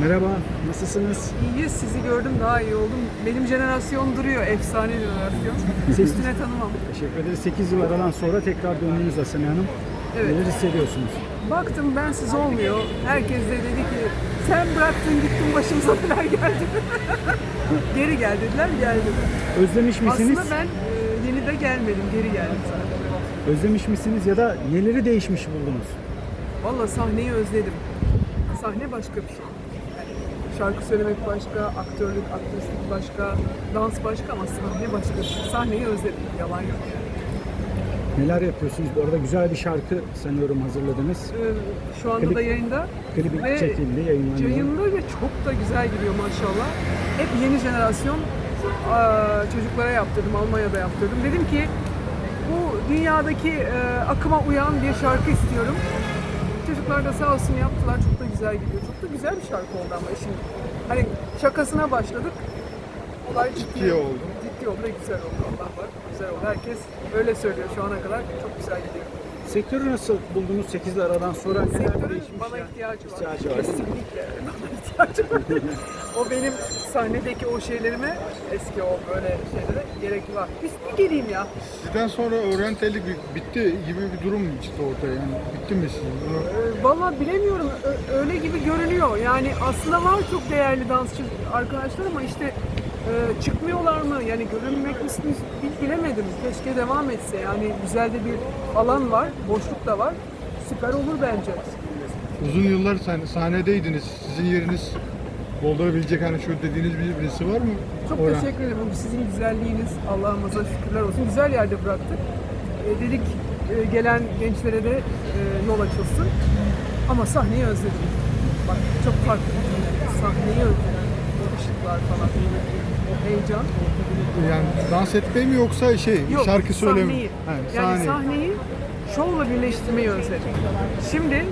Merhaba, nasılsınız? İyi, sizi gördüm daha iyi oldum. Benim jenerasyon duruyor, efsane jenerasyon. Üstüne tanımam. Teşekkür ederiz. 8 yıl aradan sonra tekrar döndünüz Asena Hanım. Evet. Neler hissediyorsunuz? Baktım ben siz olmuyor. Herkes de dedi ki sen bıraktın gittin başımıza neler geldi. geri gel dediler, geldim. Özlemiş misiniz? Aslında ben e, yeni de gelmedim, geri geldim sadece. Özlemiş misiniz ya da neleri değişmiş buldunuz? Valla sahneyi özledim. Sahne başka bir şey. Şarkı söylemek başka, aktörlük, aktrislik başka, dans başka ama sahne başka. Sahneyi özledim, yalan yok. Neler yapıyorsunuz? Bu arada güzel bir şarkı sanıyorum hazırladınız. Ee, Şu anda Klip- da yayında. Klibi Ve çekildi, yayınlandı. Yayında ve çok da güzel gidiyor maşallah. Hep yeni jenerasyon çocuklara yaptırdım, Almanya'da yaptırdım. Dedim ki bu dünyadaki e, akıma uyan bir şarkı istiyorum. Çocuklar da sağ olsun yaptılar, çok da güzel gidiyor. Çok da güzel bir şarkı oldu ama işin. Hani şakasına başladık. Olay ciddi, oldu. Ciddi oldu ve güzel oldu. Allah var. Güzel oldu. Herkes öyle söylüyor şu ana kadar. Çok güzel gidiyor. Sektörü nasıl buldunuz 8 yıl aradan sonra? Sektörün değişmiş bana ya? ihtiyacı var. İhtiyacı var? Kesinlikle bana ihtiyacı var. o benim sahnedeki o şeylerime, eski o böyle şeylere gerek var. Biz bir geleyim ya. Sizden sonra öğrentilik bitti gibi bir durum çıktı ortaya yani. Bitti mi sizin? Bunu Ee, Vallahi bilemiyorum. Ö- öyle gibi görünüyor. Yani aslında var çok değerli dansçı arkadaşlar ama işte e, çıkmıyorlar mı? Yani görünmek mi bil- bilemedim. Keşke devam etse. Yani güzel de bir alan var. Boşluk da var. Süper olur bence. uzun yıllar sahne- sahnedeydiniz. Sizin yeriniz doldurabilecek hani şu dediğiniz bir birisi var mı? Çok Orhan? teşekkür ederim. Bu sizin güzelliğiniz. Allah'ımıza şükürler olsun. Güzel yerde bıraktık. E, dedik e, gelen gençlere de e, yol açılsın. Ama sahneyi özledim. Bak çok farklı bir. Sahneyi özledim. O ışıklar falan. O heyecan. Yani dans etmeyi mi yoksa şey Yok, şarkı söyleme sahneyi. Ha, Yani sahneyi. sahneyi şovla birleştirmeyi özledim. Şimdi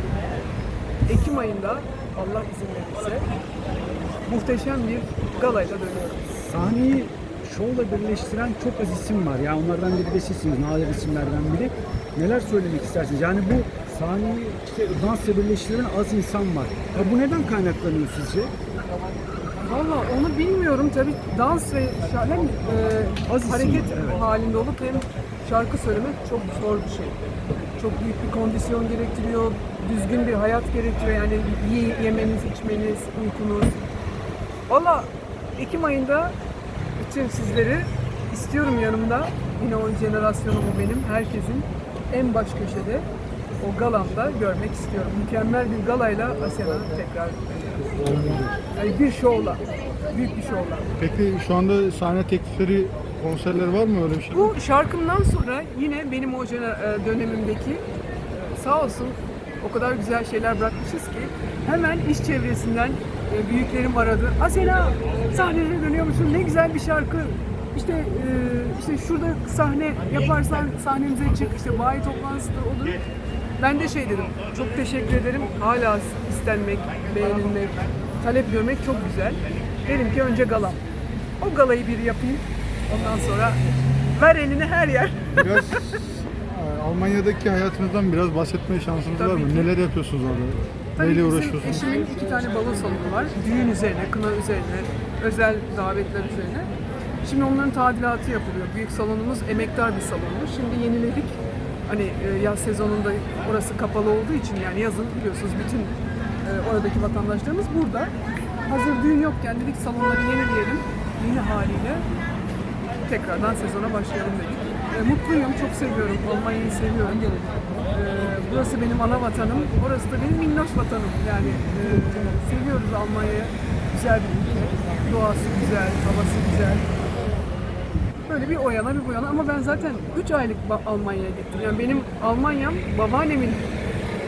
Ekim ayında Allah izin verirse muhteşem bir galayla dönüyorum. Sahneyi şovla birleştiren çok az isim var. Yani onlardan biri de sizsiniz, nadir isimlerden biri. Neler söylemek istersiniz? Yani bu sahneyi işte dansla birleştiren az insan var. Ya bu neden kaynaklanıyor sizce? Valla onu bilmiyorum tabii dans ve şa- hem e, Az isim hareket var, evet. halinde olup hem şarkı söylemek çok zor bir şey. Çok büyük bir kondisyon gerektiriyor, düzgün bir hayat gerektiriyor yani ye- yemeniz, içmeniz, uykunuz. Valla Ekim ayında bütün sizleri istiyorum yanımda. Yine o jenerasyonumu benim, herkesin en baş köşede o galamda görmek istiyorum. Mükemmel bir galayla Asena tekrar yani bir şovla, büyük bir şovla. Peki şu anda sahne teklifleri, konserler var mı öyle bir şey? Bu şarkımdan sonra yine benim o e, dönemimdeki sağ olsun o kadar güzel şeyler bırakmışız ki hemen iş çevresinden e, büyüklerim aradı. Asena sahneye dönüyor musun? Ne güzel bir şarkı. İşte e, işte şurada sahne yaparsan sahnemize çık. İşte bayi toplantısı da olur. Ben de şey dedim. Çok teşekkür ederim. Hala istenmek, beğenilmek, talep görmek çok güzel. Dedim ki önce galam. O galayı bir yapayım. Ondan sonra ver elini her yer. Biraz e, Almanya'daki hayatınızdan biraz bahsetme şansınız var Tabii mı? ki. Neler yapıyorsunuz orada? Tabii Neyle uğraşıyorsunuz? eşimin iki tane balo salonu var. Düğün üzerine, kına üzerine, özel davetler üzerine. Şimdi onların tadilatı yapılıyor. Büyük salonumuz emektar bir salonmuş. Şimdi yeniledik. Hani e, yaz sezonunda orası kapalı olduğu için yani yazın biliyorsunuz bütün e, oradaki vatandaşlarımız burada. Hazır düğün yokken dedik salonları yenileyelim. Yeni haliyle tekrardan sezona başlayalım dedik. E, mutluyum, çok seviyorum. Almanya'yı seviyorum. E, burası benim ana vatanım, orası da benim minnoş vatanım. Yani e, seviyoruz Almanya'yı. Güzel bir ülke. Doğası güzel, havası güzel. Böyle bir o yana bir bu yana ama ben zaten 3 aylık Almanya'ya gittim. Yani benim Almanya'm babaannemin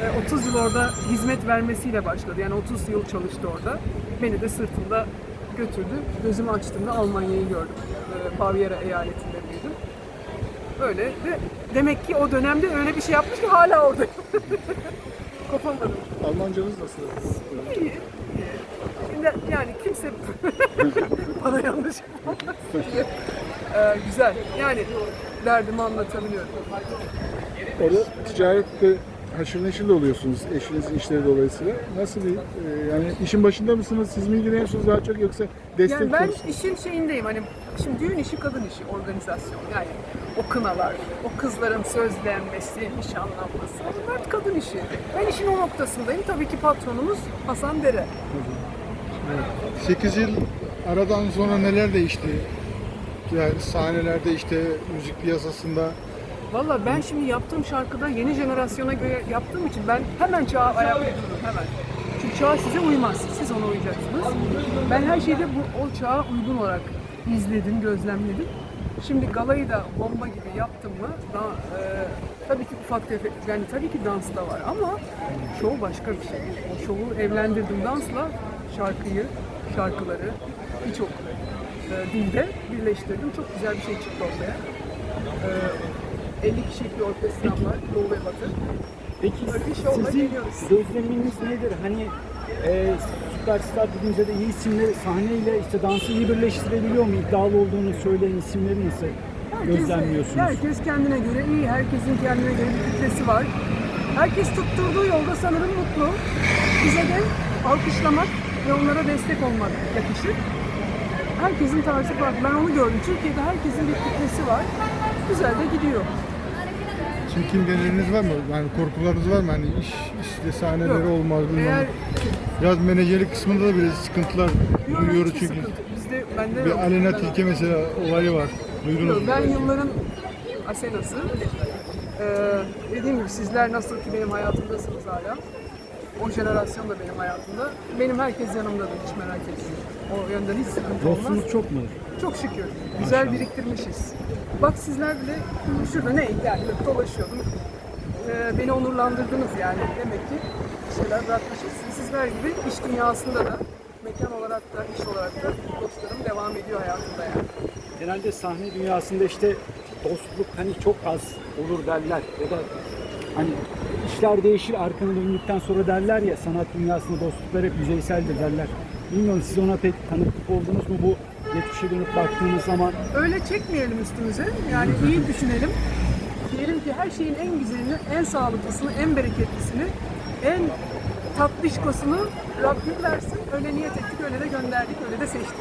e, 30 yıl orada hizmet vermesiyle başladı. Yani 30 yıl çalıştı orada. Beni de sırtında götürdü. Gözümü açtığımda Almanya'yı gördüm. E, Bavyera eyaletinde büyüdüm. Öyle ve demek ki o dönemde öyle bir şey yapmış ki hala oradayım. Kopamadım. Almancanız nasıl? İyi. iyi. Şimdi yani kimse bana yanlış yapamaz diye. Ee, güzel. Yani derdimi anlatabiliyorum. Orada ticarette haşır neşir de oluyorsunuz eşinizin işleri dolayısıyla. Nasıl bir, e, yani işin başında mısınız? Siz mi ilgileniyorsunuz daha çok yoksa destek Yani ben konusu- işin şeyindeyim hani şimdi düğün işi kadın işi organizasyon yani o kınalar, o kızların sözlenmesi, nişanlanması bunlar kadın işi. Ben işin o noktasındayım. Tabii ki patronumuz Hasan Dere. 8 yıl aradan sonra neler değişti? Yani sahnelerde işte müzik piyasasında Valla ben şimdi yaptığım şarkıda yeni jenerasyona göre yaptığım için ben hemen çağa ayak uydururum hemen. Çünkü çağ size uymaz. Siz ona uyacaksınız. Ben her şeyde bu o çağa uygun olarak izledim, gözlemledim. Şimdi galayı da bomba gibi yaptım mı? Daha, e, tabii ki ufak tefek, yani tabii ki dans da var ama şov başka bir şey. O şovu evlendirdim dansla şarkıyı, şarkıları birçok e, dilde birleştirdim. Çok güzel bir şey çıktı ortaya. E, 50 kişilik bir orkestram var, Doğu ve Batı. Peki Böyle bir şovla sizin geliyoruz. gözleminiz nedir? Hani e, Süperstar dediğimizde de iyi isimleri sahneyle işte dansı iyi birleştirebiliyor mu? İddialı olduğunu söyleyen isimleri nasıl gözlemliyorsunuz? Herkes kendine göre iyi, herkesin kendine göre bir kitlesi var. Herkes tutturduğu yolda sanırım mutlu. Bize de alkışlamak ve onlara destek olmak yakışır. Herkesin tarzı farklı. Ben onu gördüm. Türkiye'de herkesin bir kitlesi var. Güzel de gidiyor. çekingeleriniz var mı? Yani korkularınız var mı? Hani iş işte sahneleri Yok. olmaz bilmem. Eğer Biraz menajerlik kısmında da biraz sıkıntılar Yok, duyuyoruz hiçbir çünkü. sıkıntı. Bizde, bende Bir yok. Alena Ben- Tilke mesela olayı var. Duydunuz mu? Ben yılların Asenası. Ee, dediğim gibi sizler nasıl ki benim hayatımdasınız hala. O jenerasyon da benim hayatımda. Benim herkes yanımdadır hiç merak etmeyin. O yönden hiç sıkıntı olmaz. Dostunuz çok mu? Çok şükür. Güzel biriktirmişiz. Bak sizler bile şurada ne yani dolaşıyordum. Ee, beni onurlandırdınız yani. Demek ki bir şeyler bırakmışız. Sizler gibi iş dünyasında da mekan olarak da iş olarak da dostlarım devam ediyor hayatımda yani. Genelde sahne dünyasında işte dostluk hani çok az olur derler ya da hani işler değişir arkanı döndükten sonra derler ya sanat dünyasında dostluklar hep yüzeyseldir derler. Bilmiyorum siz ona pek tanıklık oldunuz mu bu geçmişe dönüp baktığınız zaman Öyle çekmeyelim üstümüze. Yani iyi düşünelim. Diyelim ki her şeyin en güzelini, en sağlıklısını, en bereketlisini, en tatlışkosunu Rabbim versin. Öyle niyet ettik, öyle de gönderdik, öyle de seçtik.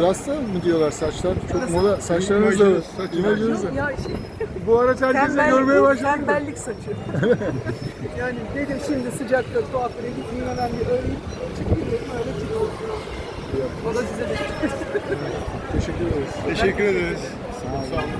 Rasta mı diyorlar saçlar? Çok Nasıl? moda. Saçlarınız da İmajınız, da. Ya şey, Bu araç herkese tembellik, görmeye başladı. tembellik saçı. yani dedim şimdi sıcakta kuaföre gitmeyeyim hemen bir öreyim. Çıkıyorum öyle çıkıyorum. O da size de. Teşekkür ederiz. Teşekkür ederiz. Sağ olun.